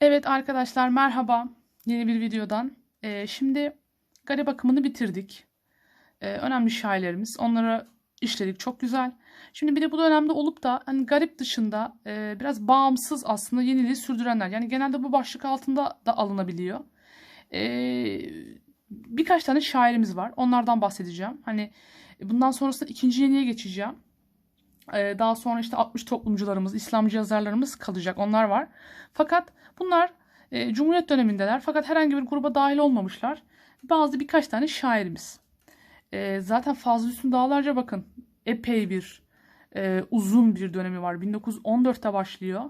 Evet arkadaşlar merhaba yeni bir videodan. Ee, şimdi garip akımını bitirdik. Ee, önemli şairlerimiz onları işledik çok güzel. Şimdi bir de bu dönemde olup da hani garip dışında e, biraz bağımsız aslında yeniliği sürdürenler. Yani genelde bu başlık altında da alınabiliyor. Ee, birkaç tane şairimiz var onlardan bahsedeceğim. Hani bundan sonrasında ikinci yeniye geçeceğim. Ee, daha sonra işte 60 toplumcularımız, İslamcı yazarlarımız kalacak. Onlar var. Fakat bunlar e, Cumhuriyet dönemindeler. Fakat herhangi bir gruba dahil olmamışlar. Bazı birkaç tane şairimiz. E, zaten Fazıl Hüsnü Dağlarca bakın epey bir e, uzun bir dönemi var. 1914'te başlıyor.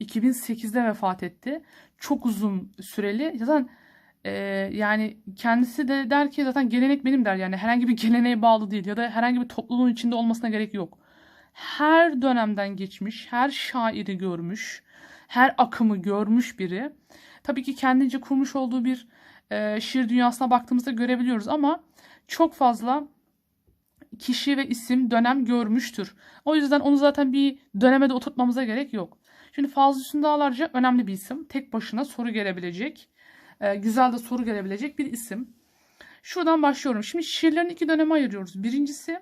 2008'de vefat etti. Çok uzun süreli. Zaten e, yani kendisi de der ki zaten gelenek benim der. Yani herhangi bir geleneğe bağlı değil ya da herhangi bir topluluğun içinde olmasına gerek yok her dönemden geçmiş, her şairi görmüş, her akımı görmüş biri. Tabii ki kendince kurmuş olduğu bir e, şiir dünyasına baktığımızda görebiliyoruz ama çok fazla kişi ve isim dönem görmüştür. O yüzden onu zaten bir döneme de oturtmamıza gerek yok. Şimdi Fazıl Hüsnü önemli bir isim. Tek başına soru gelebilecek, e, güzel de soru gelebilecek bir isim. Şuradan başlıyorum. Şimdi şiirlerin iki döneme ayırıyoruz. Birincisi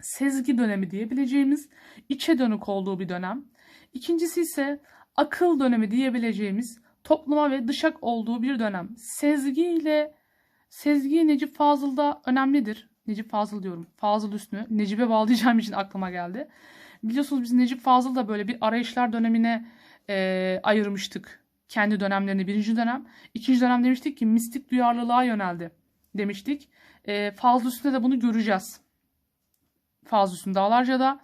sezgi dönemi diyebileceğimiz içe dönük olduğu bir dönem. İkincisi ise akıl dönemi diyebileceğimiz topluma ve dışak olduğu bir dönem. Sezgi ile sezgi Necip Fazıl'da önemlidir. Necip Fazıl diyorum. Fazıl Hüsnü. Necip'e bağlayacağım için aklıma geldi. Biliyorsunuz biz Necip Fazıl da böyle bir arayışlar dönemine e, ayırmıştık. Kendi dönemlerini birinci dönem. ikinci dönem demiştik ki mistik duyarlılığa yöneldi demiştik. E, Fazıl Hüsnü'de de bunu göreceğiz. Fazıl Hüsnü Dağlarca'da.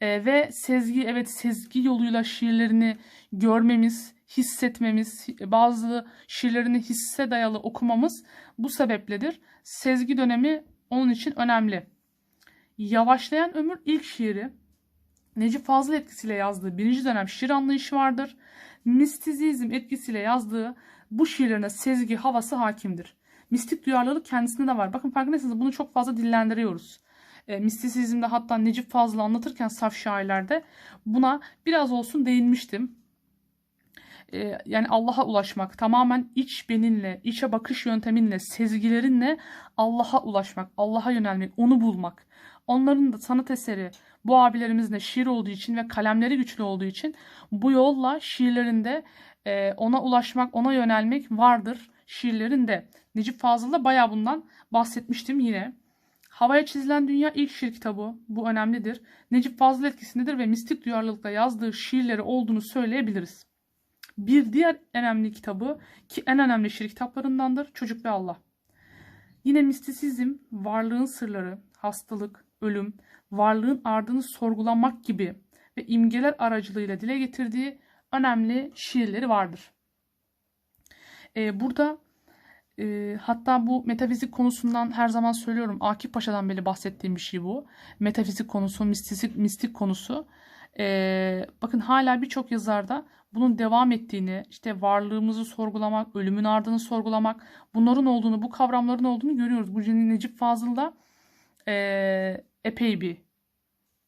E, ve sezgi evet sezgi yoluyla şiirlerini görmemiz, hissetmemiz, bazı şiirlerini hisse dayalı okumamız bu sebepledir. Sezgi dönemi onun için önemli. Yavaşlayan Ömür ilk şiiri Necip Fazıl etkisiyle yazdığı birinci dönem şiir anlayışı vardır. Mistizizm etkisiyle yazdığı bu şiirlerine sezgi havası hakimdir. Mistik duyarlılık kendisinde de var. Bakın farkındaysanız bunu çok fazla dillendiriyoruz e, mistisizmde hatta Necip Fazıl anlatırken saf şairlerde buna biraz olsun değinmiştim. E, yani Allah'a ulaşmak tamamen iç beninle, içe bakış yönteminle, sezgilerinle Allah'a ulaşmak, Allah'a yönelmek, onu bulmak. Onların da sanat eseri bu abilerimizin de şiir olduğu için ve kalemleri güçlü olduğu için bu yolla şiirlerinde e, ona ulaşmak, ona yönelmek vardır şiirlerinde. Necip Fazıl da bayağı bundan bahsetmiştim yine. Havaya çizilen dünya ilk şiir kitabı. Bu önemlidir. Necip Fazıl etkisindedir ve mistik duyarlılıkla yazdığı şiirleri olduğunu söyleyebiliriz. Bir diğer önemli kitabı ki en önemli şiir kitaplarındandır Çocuk ve Allah. Yine mistisizm, varlığın sırları, hastalık, ölüm, varlığın ardını sorgulamak gibi ve imgeler aracılığıyla dile getirdiği önemli şiirleri vardır. Ee, burada e, hatta bu metafizik konusundan her zaman söylüyorum. Akif Paşa'dan beri bahsettiğim bir şey bu. Metafizik konusu, mistik, mistik konusu. E, bakın hala birçok yazarda bunun devam ettiğini, işte varlığımızı sorgulamak, ölümün ardını sorgulamak, bunların olduğunu, bu kavramların olduğunu görüyoruz. Bu Necip Fazıl'da e, epey bir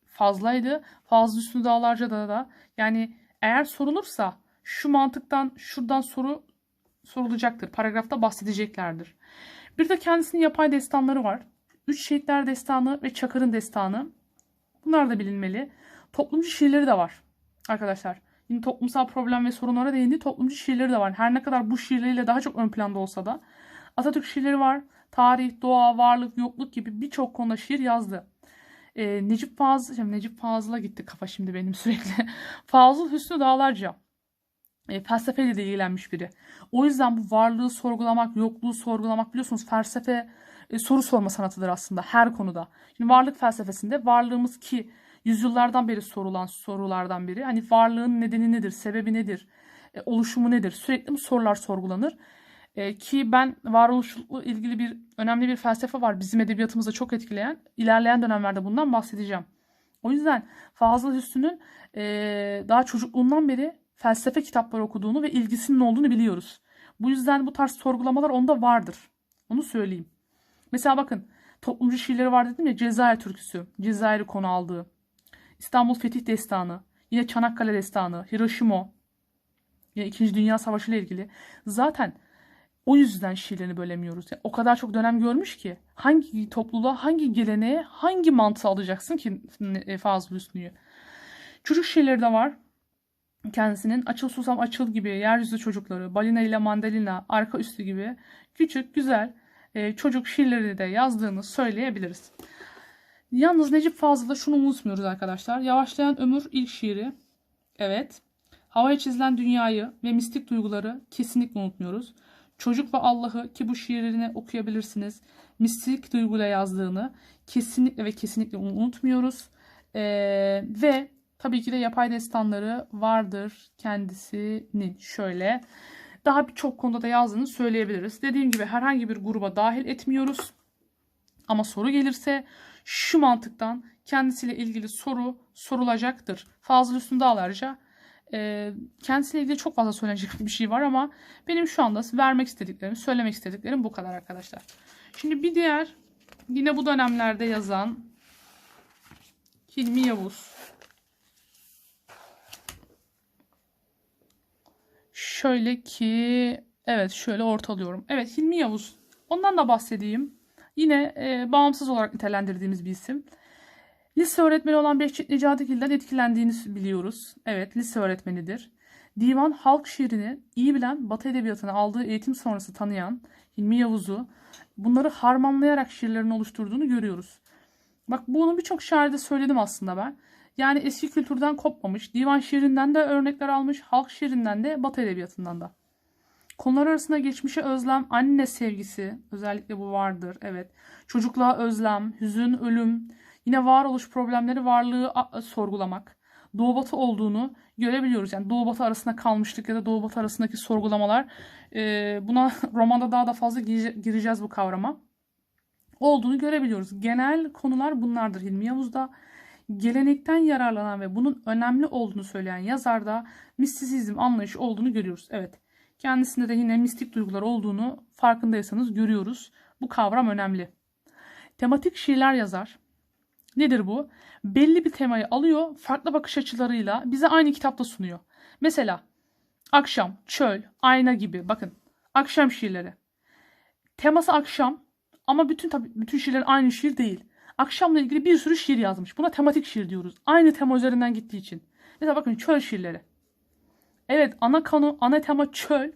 fazlaydı. Fazıl Üstü Dağlarca da da yani eğer sorulursa şu mantıktan şuradan soru sorulacaktır. Paragrafta bahsedeceklerdir. Bir de kendisinin yapay destanları var. Üç Şehitler Destanı ve Çakır'ın Destanı. Bunlar da bilinmeli. Toplumcu şiirleri de var arkadaşlar. Yine toplumsal problem ve sorunlara değindiği toplumcu şiirleri de var. Her ne kadar bu şiirleriyle daha çok ön planda olsa da. Atatürk şiirleri var. Tarih, doğa, varlık, yokluk gibi birçok konuda şiir yazdı. Ee, Necip Fazıl, şimdi Necip Fazıl'a gitti kafa şimdi benim sürekli. Fazıl Hüsnü Dağlarca e, felsefeyle de ilgilenmiş biri. O yüzden bu varlığı sorgulamak, yokluğu sorgulamak biliyorsunuz felsefe e, soru sorma sanatıdır aslında her konuda. Şimdi varlık felsefesinde varlığımız ki yüzyıllardan beri sorulan sorulardan biri. Hani varlığın nedeni nedir, sebebi nedir, e, oluşumu nedir? Sürekli bu sorular sorgulanır. E, ki ben varoluşla ilgili bir önemli bir felsefe var bizim edebiyatımızda çok etkileyen. İlerleyen dönemlerde bundan bahsedeceğim. O yüzden Fazıl Hüsnü'nün e, daha çocukluğundan beri felsefe kitapları okuduğunu ve ilgisinin olduğunu biliyoruz. Bu yüzden bu tarz sorgulamalar onda vardır. Onu söyleyeyim. Mesela bakın toplumcu şiirleri var dedim ya Cezayir türküsü. Cezayir'i konu aldığı. İstanbul Fetih Destanı. Yine Çanakkale Destanı. Hiroşima. Ya İkinci Dünya Savaşı ile ilgili. Zaten o yüzden şiirlerini bölemiyoruz. Yani o kadar çok dönem görmüş ki hangi topluluğa, hangi geleneğe, hangi mantığı alacaksın ki Fazıl Hüsnü'yü. Çocuk şiirleri de var. Kendisinin Açıl Susam Açıl gibi, Yeryüzü Çocukları, Balina ile Mandalina, Arka Üstü gibi küçük, güzel e, çocuk şiirleri de yazdığını söyleyebiliriz. Yalnız Necip Fazıl'da şunu unutmuyoruz arkadaşlar. Yavaşlayan Ömür ilk şiiri. Evet. Havaya çizilen dünyayı ve mistik duyguları kesinlikle unutmuyoruz. Çocuk ve Allah'ı ki bu şiirini okuyabilirsiniz. Mistik duyguyla yazdığını kesinlikle ve kesinlikle unutmuyoruz. Ee, ve tabii ki de yapay destanları vardır kendisinin. Şöyle daha birçok konuda da yazdığını söyleyebiliriz. Dediğim gibi herhangi bir gruba dahil etmiyoruz. Ama soru gelirse şu mantıktan kendisiyle ilgili soru sorulacaktır. Fazıl Üstün Dağlarca e, kendisiyle ilgili çok fazla söylenecek bir şey var ama benim şu anda vermek istediklerim, söylemek istediklerim bu kadar arkadaşlar. Şimdi bir diğer yine bu dönemlerde yazan Hilmi Yavuz. Şöyle ki evet şöyle ortalıyorum. Evet Hilmi Yavuz. Ondan da bahsedeyim. Yine e, bağımsız olarak nitelendirdiğimiz bir isim. Lise öğretmeni olan Behçet Necatigil'den etkilendiğini biliyoruz. Evet lise öğretmenidir. Divan halk şiirini iyi bilen Batı edebiyatını aldığı eğitim sonrası tanıyan Hilmi Yavuz'u bunları harmanlayarak şiirlerini oluşturduğunu görüyoruz. Bak bunu birçok şairde söyledim aslında ben. Yani eski kültürden kopmamış, divan şiirinden de örnekler almış, halk şiirinden de Batı edebiyatından da. Konular arasında geçmişe özlem, anne sevgisi, özellikle bu vardır, evet. Çocukluğa özlem, hüzün, ölüm, yine varoluş problemleri varlığı sorgulamak, doğu batı olduğunu görebiliyoruz. Yani doğu batı arasında kalmışlık ya da doğu batı arasındaki sorgulamalar, e, buna romanda daha da fazla gireceğiz bu kavrama. Olduğunu görebiliyoruz. Genel konular bunlardır Hilmi Yavuz'da. Gelenekten yararlanan ve bunun önemli olduğunu söyleyen yazarda mistisizm anlayışı olduğunu görüyoruz. Evet. Kendisinde de yine mistik duygular olduğunu farkındaysanız görüyoruz. Bu kavram önemli. Tematik şiirler yazar. Nedir bu? Belli bir temayı alıyor, farklı bakış açılarıyla bize aynı kitapta sunuyor. Mesela akşam, çöl, ayna gibi. Bakın, akşam şiirleri. Teması akşam ama bütün tabii bütün şiirler aynı şiir değil. Akşamla ilgili bir sürü şiir yazmış. Buna tematik şiir diyoruz. Aynı tema üzerinden gittiği için. Mesela bakın çöl şiirleri. Evet ana konu, ana tema çöl.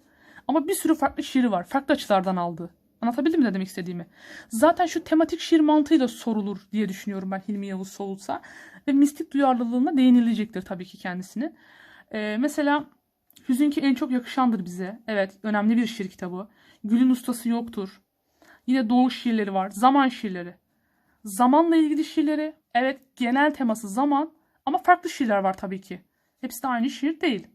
Ama bir sürü farklı şiiri var. Farklı açılardan aldığı. Anlatabildim mi ne demek istediğimi? Zaten şu tematik şiir mantığıyla sorulur diye düşünüyorum ben Hilmi Yavuz sorulsa. Ve mistik duyarlılığına değinilecektir tabii ki kendisini. Ee, mesela Hüzün ki en çok yakışandır bize. Evet önemli bir şiir kitabı. Gülün ustası yoktur. Yine doğu şiirleri var. Zaman şiirleri. Zamanla ilgili şiirleri. Evet genel teması zaman. Ama farklı şiirler var tabii ki. Hepsi de aynı şiir değil.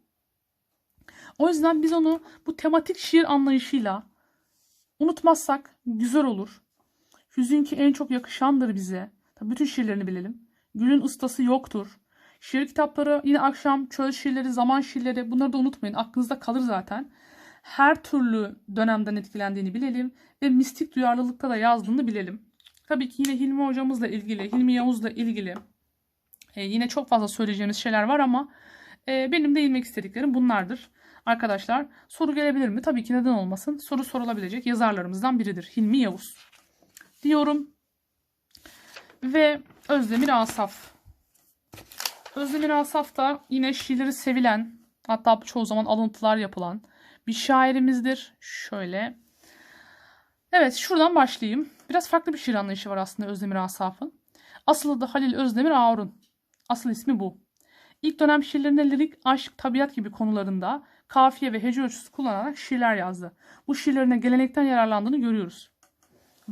O yüzden biz onu bu tematik şiir anlayışıyla unutmazsak güzel olur. Hüzün ki en çok yakışandır bize. Tabii bütün şiirlerini bilelim. Gülün ustası yoktur. Şiir kitapları yine akşam çöl şiirleri, zaman şiirleri bunları da unutmayın. Aklınızda kalır zaten. Her türlü dönemden etkilendiğini bilelim ve mistik duyarlılıkta da yazdığını bilelim. Tabii ki yine Hilmi hocamızla ilgili, Hilmi Yavuz'la ilgili e, yine çok fazla söyleyeceğimiz şeyler var ama e, benim değinmek istediklerim bunlardır. Arkadaşlar soru gelebilir mi? Tabii ki neden olmasın. Soru sorulabilecek yazarlarımızdan biridir. Hilmi Yavuz. Diyorum. Ve Özdemir Asaf. Özdemir Asaf da yine şiirleri sevilen hatta çoğu zaman alıntılar yapılan bir şairimizdir. Şöyle. Evet şuradan başlayayım. Biraz farklı bir şiir anlayışı var aslında Özdemir Asaf'ın. Asıl da Halil Özdemir Ağrun. Asıl ismi bu. İlk dönem şiirlerinde lirik, aşk, tabiat gibi konularında kafiye ve hece ölçüsü kullanarak şiirler yazdı. Bu şiirlerine gelenekten yararlandığını görüyoruz.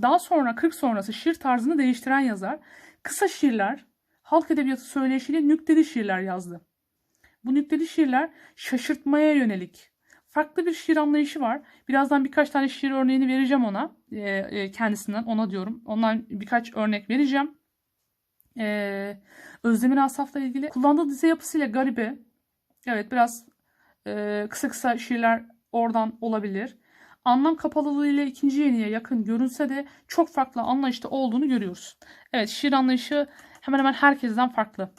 Daha sonra 40 sonrası şiir tarzını değiştiren yazar kısa şiirler, halk edebiyatı söyleyişiyle nükteli şiirler yazdı. Bu nükteli şiirler şaşırtmaya yönelik. Farklı bir şiir anlayışı var. Birazdan birkaç tane şiir örneğini vereceğim ona. E, kendisinden ona diyorum. Ondan birkaç örnek vereceğim. E, Özdemir Asaf'la ilgili kullandığı dize yapısıyla garibe. Evet biraz e, kısa kısa şiirler oradan olabilir. Anlam kapalılığı ile ikinci yeniye yakın görünse de çok farklı anlayışta olduğunu görüyoruz. Evet şiir anlayışı hemen hemen herkesten farklı.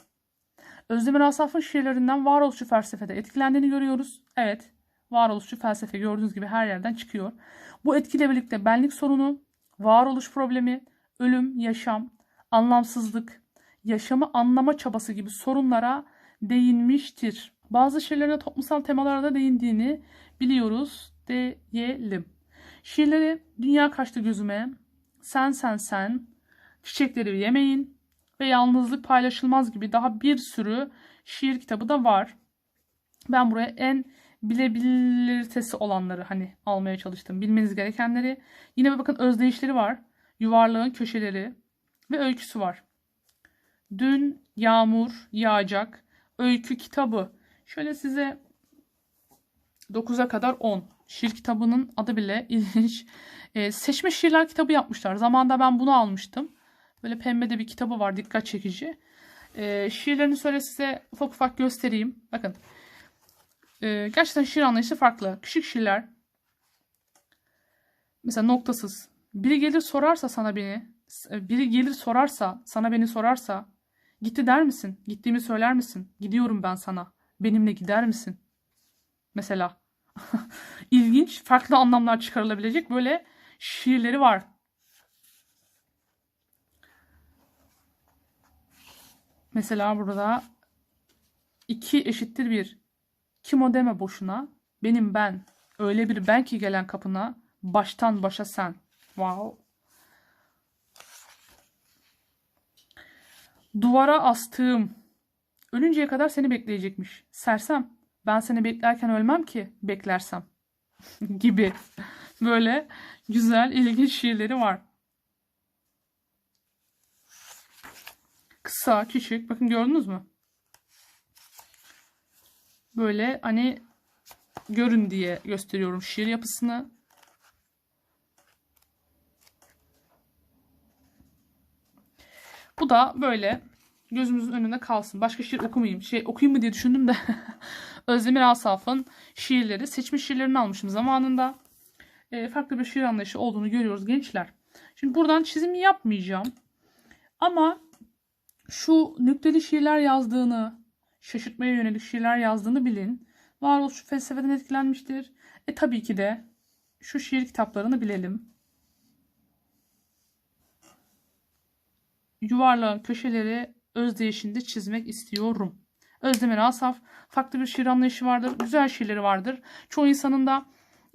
Özdemir Asaf'ın şiirlerinden varoluşçu felsefede etkilendiğini görüyoruz. Evet varoluşçu felsefe gördüğünüz gibi her yerden çıkıyor. Bu etkiyle birlikte benlik sorunu, varoluş problemi, ölüm, yaşam, anlamsızlık, yaşamı anlama çabası gibi sorunlara değinmiştir. Bazı şiirlerine toplumsal temalara değindiğini biliyoruz diyelim. Şiirleri Dünya Kaçtı Gözüme, Sen Sen Sen, Çiçekleri Yemeyin ve Yalnızlık Paylaşılmaz gibi daha bir sürü şiir kitabı da var. Ben buraya en bilebilirtesi olanları hani almaya çalıştım. Bilmeniz gerekenleri. Yine bir bakın özdeyişleri var. Yuvarlağın köşeleri ve öyküsü var. Dün yağmur yağacak. Öykü kitabı. Şöyle size 9'a kadar 10. Şiir kitabının adı bile ilginç. Ee, seçme şiirler kitabı yapmışlar. Zamanında ben bunu almıştım. Böyle pembe de bir kitabı var dikkat çekici. Ee, şiirlerini şöyle size ufak ufak göstereyim. Bakın. Ee, gerçekten şiir anlayışı farklı. Küçük şiirler. Mesela noktasız. Biri gelir sorarsa sana beni. Biri gelir sorarsa, sana beni sorarsa. Gitti der misin? Gittiğimi söyler misin? Gidiyorum ben sana. Benimle gider misin? Mesela. İlginç, farklı anlamlar çıkarılabilecek böyle şiirleri var. Mesela burada iki eşittir bir. Kim o deme boşuna. Benim ben. Öyle bir ben ki gelen kapına. Baştan başa sen. Wow. Duvara astığım. Ölünceye kadar seni bekleyecekmiş. Sersem. Ben seni beklerken ölmem ki beklersem. gibi. Böyle güzel, ilginç şiirleri var. Kısa, küçük. Bakın gördünüz mü? Böyle hani görün diye gösteriyorum şiir yapısını. Bu da böyle gözümüzün önünde kalsın. Başka şiir okumayayım. Şey okuyayım mı diye düşündüm de Özdemir Asaf'ın şiirleri, seçmiş şiirlerini almışım zamanında. E, farklı bir şiir anlayışı olduğunu görüyoruz gençler. Şimdi buradan çizim yapmayacağım. Ama şu nükteli şiirler yazdığını, şaşırtmaya yönelik şiirler yazdığını bilin. Varoluş felsefeden etkilenmiştir. E tabii ki de şu şiir kitaplarını bilelim. Yuvarlağın köşeleri özdeyişinde çizmek istiyorum. Özdemir Asaf farklı bir şiir anlayışı vardır. Güzel şiirleri vardır. Çoğu insanın da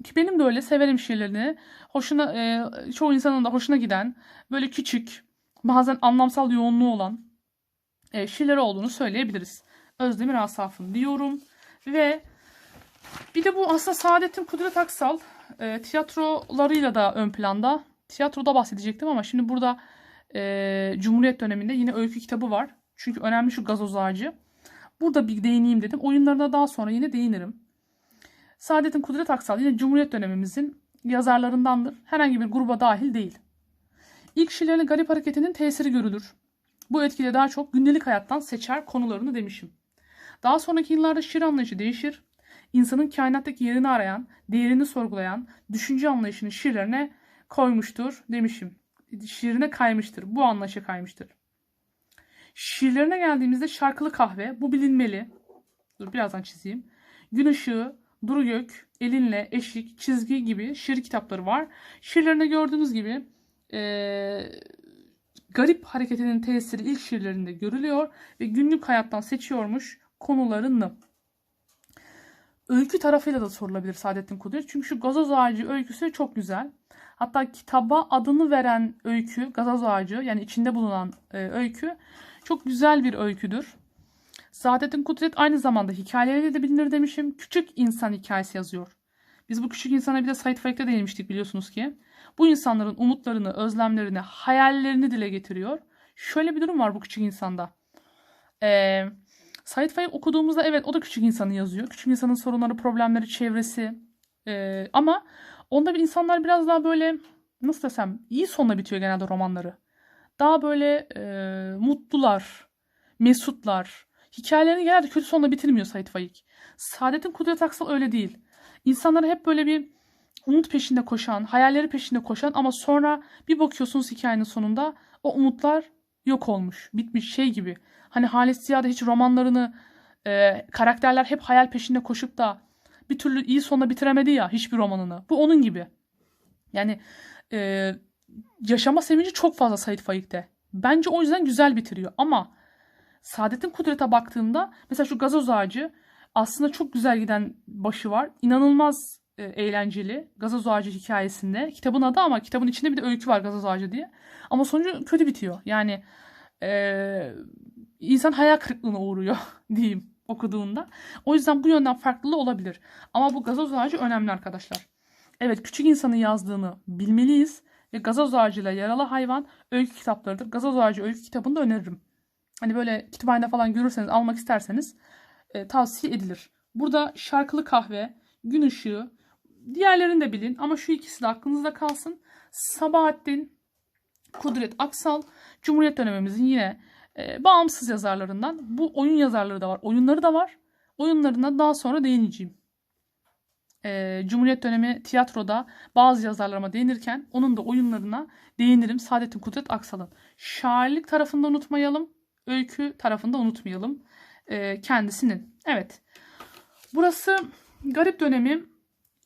ki benim de öyle severim şiirlerini. Hoşuna e, çoğu insanın da hoşuna giden böyle küçük bazen anlamsal yoğunluğu olan e, şiirleri olduğunu söyleyebiliriz. Özdemir Asaf'ın diyorum ve bir de bu aslında Saadettin Kudret Aksal e, tiyatrolarıyla da ön planda. Tiyatroda bahsedecektim ama şimdi burada e, Cumhuriyet döneminde yine öykü kitabı var. Çünkü önemli şu gazoz ağacı. Burada bir değineyim dedim. Oyunlarına daha sonra yine değinirim. Saadettin Kudret Aksal yine Cumhuriyet dönemimizin yazarlarındandır. Herhangi bir gruba dahil değil. İlk şiirlerine garip hareketinin tesiri görülür. Bu etkile daha çok gündelik hayattan seçer konularını demişim. Daha sonraki yıllarda şiir anlayışı değişir. İnsanın kainattaki yerini arayan, değerini sorgulayan, düşünce anlayışını şiirlerine koymuştur demişim. Şiirine kaymıştır. Bu anlayışa kaymıştır. Şiirlerine geldiğimizde şarkılı kahve, bu bilinmeli. Dur birazdan çizeyim. Gün ışığı, Duru Gök, Elinle, Eşik, Çizgi gibi şiir kitapları var. Şiirlerinde gördüğünüz gibi ee, garip hareketinin tesiri ilk şiirlerinde görülüyor ve günlük hayattan seçiyormuş konularını. Öykü tarafıyla da sorulabilir Saadettin Kudret. Çünkü şu gazoz ağacı öyküsü çok güzel. Hatta kitaba adını veren öykü, gazoz ağacı yani içinde bulunan e, öykü çok güzel bir öyküdür. Saadettin Kudret aynı zamanda hikayeleriyle de bilinir demişim. Küçük insan hikayesi yazıyor. Biz bu küçük insana bir de Said Faik'te değinmiştik biliyorsunuz ki. Bu insanların umutlarını, özlemlerini, hayallerini dile getiriyor. Şöyle bir durum var bu küçük insanda. Ee, Said Faik okuduğumuzda evet o da küçük insanı yazıyor. Küçük insanın sorunları, problemleri, çevresi. Ee, ama onda bir insanlar biraz daha böyle nasıl desem iyi sonla bitiyor genelde romanları. Daha böyle e, mutlular, mesutlar. Hikayelerini genelde kötü sonla bitirmiyor Said Faik. Saadettin Kudret Aksal öyle değil. İnsanları hep böyle bir umut peşinde koşan, hayalleri peşinde koşan ama sonra bir bakıyorsunuz hikayenin sonunda o umutlar yok olmuş, bitmiş şey gibi. Hani Halis Ziya'da hiç romanlarını e, karakterler hep hayal peşinde koşup da bir türlü iyi sonla bitiremedi ya hiçbir romanını. Bu onun gibi. Yani e, yaşama sevinci çok fazla Sait Faik'te. Bence o yüzden güzel bitiriyor. Ama Saadettin Kudret'e baktığımda mesela şu gazoz ağacı aslında çok güzel giden başı var. İnanılmaz e, eğlenceli. Gazoz ağacı hikayesinde. Kitabın adı ama kitabın içinde bir de öykü var gazoz ağacı diye. Ama sonucu kötü bitiyor. Yani e, insan hayal kırıklığına uğruyor diyeyim okuduğunda. O yüzden bu yönden farklılığı olabilir. Ama bu gazoz ağacı önemli arkadaşlar. Evet küçük insanın yazdığını bilmeliyiz. Ve gazoz ağacıyla yaralı hayvan öykü kitaplarıdır. Gazoz ağacı öykü kitabını da öneririm. Hani böyle kütüphanede falan görürseniz almak isterseniz e, tavsiye edilir. Burada şarkılı kahve, gün ışığı, diğerlerini de bilin ama şu ikisi de aklınızda kalsın. Sabahattin Kudret Aksal, Cumhuriyet dönemimizin yine e, bağımsız yazarlarından. Bu oyun yazarları da var, oyunları da var. Oyunlarına daha sonra değineceğim. E, Cumhuriyet dönemi tiyatroda bazı yazarlarıma değinirken onun da oyunlarına değinirim. Saadettin Kudret Aksal'ın. Şairlik tarafında unutmayalım. Öykü tarafında unutmayalım. E, kendisinin. Evet. Burası garip dönemi.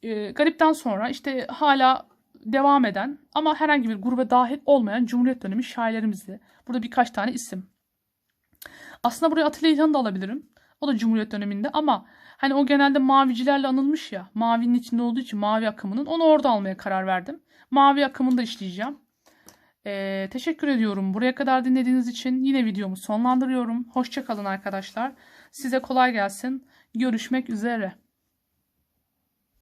E, garipten sonra işte hala devam eden ama herhangi bir gruba dahil olmayan Cumhuriyet dönemi şairlerimizdi. Burada birkaç tane isim. Aslında buraya Atilla İlhan'ı da alabilirim. O da Cumhuriyet döneminde ama hani o genelde mavicilerle anılmış ya. Mavinin içinde olduğu için mavi akımının onu orada almaya karar verdim. Mavi akımını da işleyeceğim. Ee, teşekkür ediyorum. Buraya kadar dinlediğiniz için yine videomu sonlandırıyorum. Hoşçakalın arkadaşlar. Size kolay gelsin. Görüşmek üzere.